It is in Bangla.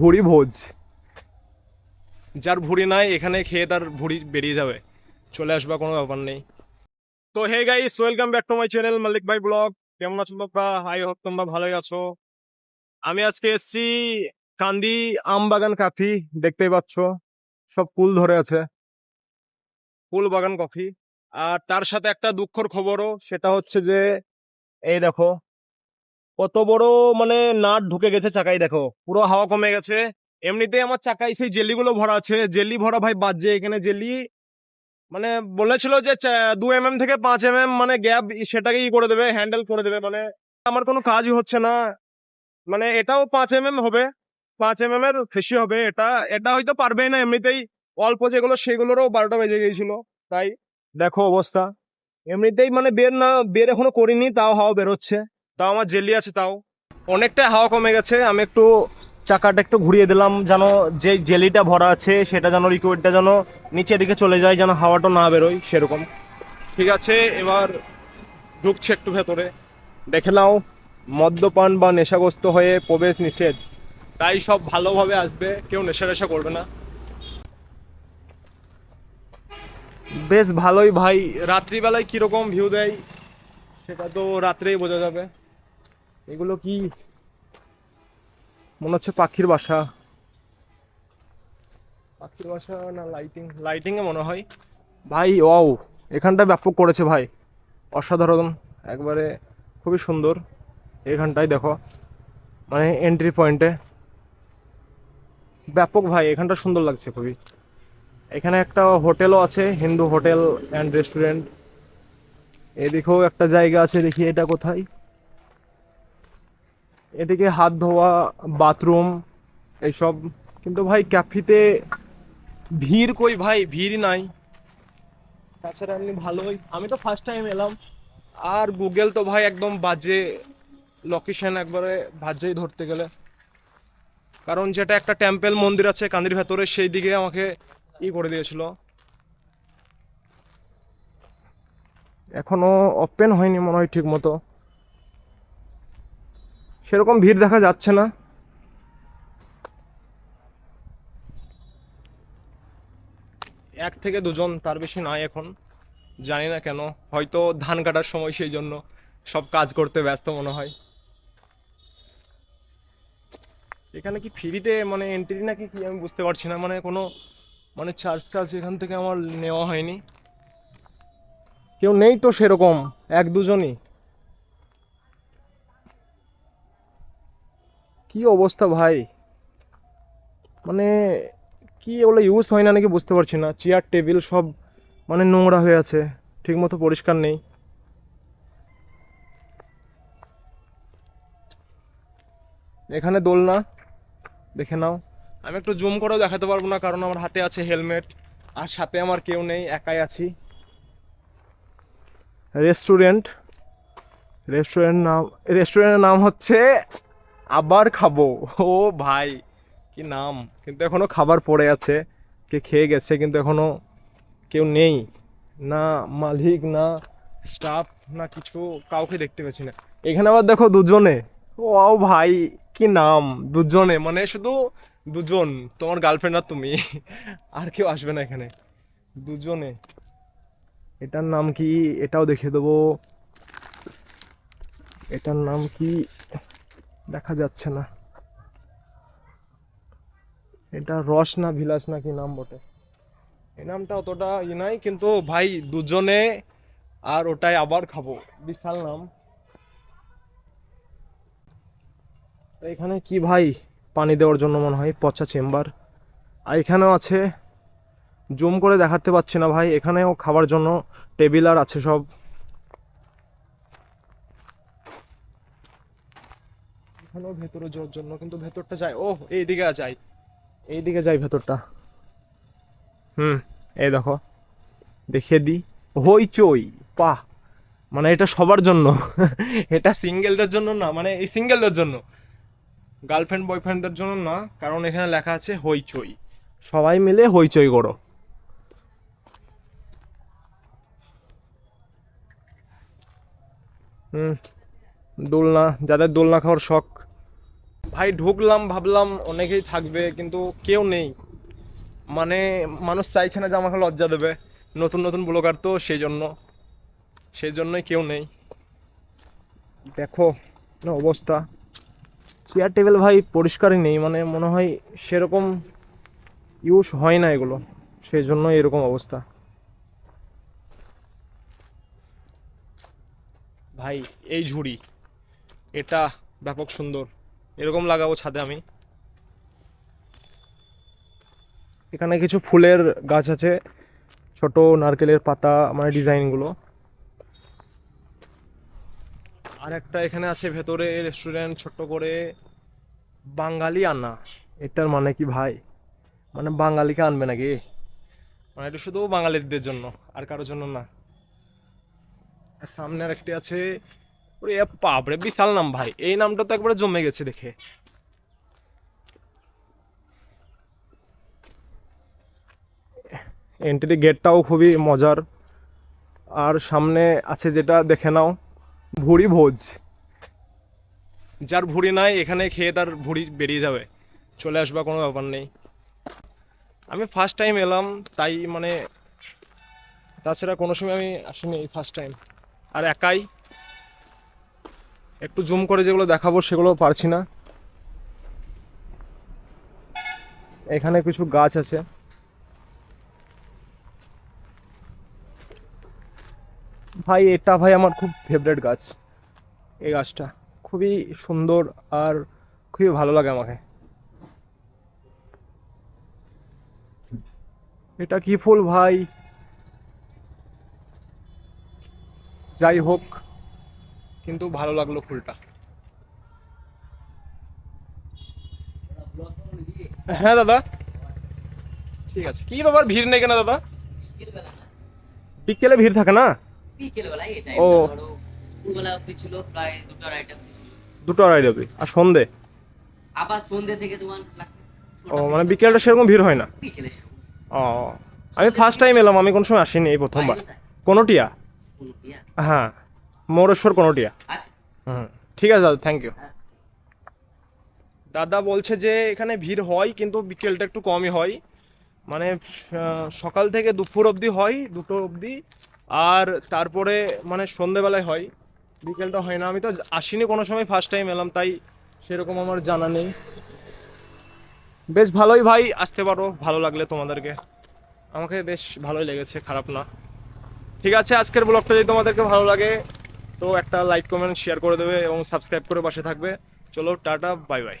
ভুড়ি ভোজ। যার ভুড়ি নাই, এখানে খেয়ে তার ভুড়ি বেরিয়ে যাবে। চলে আসবা কোনো ব্যাপার নেই। তো hey guys welcome back to my channel Malik Bhai blog. কেমন আছো তোমরা? হাই হোক তোমরা ভালোই আছো। আমি আজকে এসেছি কান্দি আম বাগান কাফি, দেখতেই পাচ্ছ। সব কুল ধরে আছে। ফুল বাগান কফি। আর তার সাথে একটা দুঃখর খবরও, সেটা হচ্ছে যে, এই দেখো কত বড় মানে নাট ঢুকে গেছে চাকাই দেখো। পুরো হাওয়া কমে গেছে। এমনিতেই আমার চাকায় সেই জেলিগুলো ভরা আছে। জেলি ভরা ভাই বাজছে। এখানে জেলি মানে বলেছিল যে দু এম এম থেকে পাঁচ এম এম মানে গ্যাপ সেটাকে করে দেবে, হ্যান্ডেল করে দেবে। মানে আমার কোনো কাজই হচ্ছে না। মানে এটাও পাঁচ এম এম হবে। পাঁচ এম এম এর বেশি হবে এটা। এটা হয়তো পারবেই না এমনিতেই। অল্প যেগুলো, সেগুলোরও বারোটা বেজে গিয়েছিল। তাই দেখো অবস্থা। এমনিতেই মানে বের না, বের এখনও করিনি, তাও হাওয়া বেরোচ্ছে। তাও আমার জেলি আছে তাও। অনেকটা হাওয়া কমে গেছে, আমি একটু চাকাটা একটু ঘুরিয়ে দিলাম যেন যে জেলিটা ভরা আছে সেটা যেন লিকুইডটা যেন নিচের দিকে চলে যায় যেন হাওয়াটা না বেরোয় সেরকম। ঠিক আছে, এবার ঢুকছে একটু ভেতরে। দেখে নাও, মদ্যপান বা নেশাগ্রস্ত হয়ে প্রবেশ নিষেধ। তাই সব ভালোভাবে আসবে, কেউ নেশা নেশা করবে না। বেশ ভালোই ভাই, রাত্রিবেলায় কীরকম ভিউ দেয়, সেটা তো রাত্রেই বোঝা যাবে। এগুলো কি? মনে হচ্ছে পাখির বাসা। পাখির বাসা না লাইটিং লাইটিং এ মনে হয়। ভাই ওয়াও এখানটা ব্যাপক করেছে ভাই। অসাধারণ। একবারে খুবই সুন্দর। এখানটাই দেখো। মানে এন্ট্রি পয়েন্টে ব্যাপক ভাই, এখানটা সুন্দর লাগছে খুবই। এখানে একটা হোটেলও আছে হিন্দু হোটেল অ্যান্ড রেস্টুরেন্ট এদিকেও একটা জায়গা আছে, দেখি এটা কোথায়। এদিকে হাত ধোয়া, বাথরুম, এইসব। কিন্তু ভাই, ক্যাফিতে ভিড় কই ভাই? ভিড় নাই। তাছাড়া এমনি ভালোই। আমি তো ফার্স্ট টাইম এলাম। আর গুগল তো ভাই একদম বাজে লোকেশন একবারে বাজেই ধরতে গেলে। কারণ যেটা একটা টেম্পেল মন্দির আছে কান্দির ভেতরে, সেই দিকে আমাকে ই করে দিয়েছিল। এখনও ওপেন হয়নি মনে হয় ঠিক মতো সেরকম ভিড় দেখা যাচ্ছে না। এক থেকে দুজন তার বেশি নাই এখন। জানি না কেন, হয়তো ধান কাটার সময় সেই জন্য সব কাজ করতে ব্যস্ত মনে হয়। এখানে কি ফ্রিতে মানে এন্ট্রি নাকি কি আমি বুঝতে পারছি না মানে কোনো মানে চার্জ চার্জ এখান থেকে আমার নেওয়া হয়নি। কেউ নেই তো সেরকম, এক দুজনই। কি অবস্থা ভাই? মানে কি ওগুলো ইউজ হয় না নাকি বুঝতে পারছি না। চেয়ার টেবিল সব মানে নোংরা হয়ে আছে, ঠিকমতো পরিষ্কার নেই। এখানে দোলনা, দেখে নাও। আমি একটু জুম করেও দেখাতে পারব না, কারণ আমার হাতে আছে হেলমেট আর সাথে আমার কেউ নেই, একাই আছি। রেস্টুরেন্ট রেস্টুরেন্ট নাম রেস্টুরেন্টের নাম হচ্ছে আবার খাব। ও ভাই, কি নাম? কিন্তু এখনও খাবার পড়ে আছে। কে খেয়ে গেছে, কিন্তু এখনও কেউ নেই। না মালিক, না স্টাফ, না কিছু, কাউকে দেখতে পাচ্ছি না। এখানে আবার দেখো দুজনে। ও ভাই, কি নাম? দুজনে মানে শুধু দুজন, তোমার গার্লফ্রেন্ড আর তুমি। আর কেউ আসবে না এখানে। দুজনে। এটার নাম কি? এটাও দেখিয়ে দেবো। এটার নাম কি? দেখা যাচ্ছে না। এটা রস না ভিলাস না কি নাম বটে? এই নামটা অতটা ই নাই, কিন্তু ভাই দুজনে আর ওটাই আবার খাব। বিশাল নাম। এখানে কি ভাই পানি দেওয়ার জন্য মনে হয়? পচা চেম্বার। আর এখানেও আছে। জুম করে দেখাতে পাচ্ছি না ভাই। এখানেও খাবার জন্য টেবিল আর আছে সব। এখানেও ভেতরে যাওয়ার জন্য, কিন্তু ভেতরটা যায় ও এইদিকে যাই। এইদিকে যাই ভেতরটা। হুম, এই দেখো, দেখিয়ে দিই। হইচই পা মানে এটা সবার জন্য। এটা সিঙ্গেলদের জন্য না মানে এই সিঙ্গেলদের জন্য। গার্লফ্রেন্ড বয়ফ্রেন্ডদের জন্য না, কারণ এখানে লেখা আছে হইচই সবাই মিলে হইচই করো। হুম। দোলনা, যাদের দোলনা খাওয়ার শখ। ভাই, ঢুকলাম, ভাবলাম অনেকেই থাকবে, কিন্তু কেউ নেই। মানে মানুষ চাইছে না যে আমাকে লজ্জা দেবে, নতুন নতুন ব্লগার তো সেই জন্য সেই জন্যই কেউ নেই। দেখো অবস্থা। চেয়ার টেবিল ভাই, পরিষ্কারই নেই মানে মনে হয় সেরকম ইউজ হয় না এগুলো। সেই জন্য এরকম অবস্থা। ভাই, এই ঝুড়ি। এটা ব্যাপক সুন্দর। এরকম লাগাবো ছাদে আমি। এখানে কিছু ফুলের গাছ আছে, ছোট নারকেলের পাতা মানে ডিজাইনগুলো। আর একটা এখানে আছে ভেতরে রেস্টুরেন্ট, ছোট্ট করে বাঙালি আনা। এটার মানে কি ভাই? মানে বাঙালিকে আনবে নাকি? মানে এটা শুধু বাঙালিদের জন্য, আর কারোর জন্য না। সামনে আর একটি আছে ওরে বাপরে, বিশাল নাম ভাই। এই নামটা তো একবারে জমে গেছে দেখে। এন্ট্রি গেটটাও খুবই মজার। আর সামনে আছে যেটা, দেখে নাও, ভুড়ি ভোজ। যার ভুড়ি নাই, এখানে খেয়ে তার ভুড়ি বেরিয়ে যাবে। চলে আসবা, কোনো ব্যাপার নেই। আমি ফার্স্ট টাইম এলাম, তাই মানে তাছাড়া কোনো সময় আমি আসিনি এই ফার্স্ট টাইম আর একাই একটু জুম করে যেগুলো দেখাবো সেগুলো পারছি না। এখানে কিছু গাছ আছে। ভাই, এটা ভাই আমার খুব ফেভারেট গাছ, এই গাছটা। খুবই সুন্দর আর খুবই ভালো লাগে আমাকে। এটা কি ফুল ভাই? যাই হোক। কিন্তু ভালো লাগল ফুলটা। হ্যাঁ দাদা। ঠিক আছে। কি ব্যাপার? ভিড় নেই কেন দাদা? বিকেলে ভিড় থাকে না? ও। ছিল প্রায় দুটো আড়াইটা দুটো আড়াই অবধি। আর সন্ধে? আবার সন্ধ্যে থেকে তোমার ও মানে বিকেলটা সেরকম ভিড় হয় না? বিকেলে ও আমি ফার্স্ট টাইম এলাম আমি কোনো সময় আসিনি এই প্রথমবার? কোনোটিয়া? হ্যাঁ। মৌরেশ্বর কোনোটিয়া। আচ্ছা। হুম ঠিক আছে দাদা থ্যাংক ইউ। দাদা বলছে যে এখানে ভিড় হয় কিন্তু বিকেলটা একটু কমই হয়। মানে সকাল থেকে দুপুর অবধি হয় দুটো অবধি। আর তারপরে মানে সন্ধেবেলায় হয়। বিকেলটা হয় না। আমি তো আসিনি কোনো সময় ফার্স্ট টাইম এলাম তাই সেরকম আমার জানা নেই। বেশ ভালোই ভাই আসতে পারো ভালো লাগলে তোমাদেরকে। আমাকে বেশ ভালোই লেগেছে খারাপ না। ঠিক আছে আজকের ব্লগটা যদি তোমাদেরকে ভালো লাগে তো একটা লাইক কমেন্ট শেয়ার করে দেবে এবং সাবস্ক্রাইব করে পাশে থাকবে। চলো, টাটা বাই বাই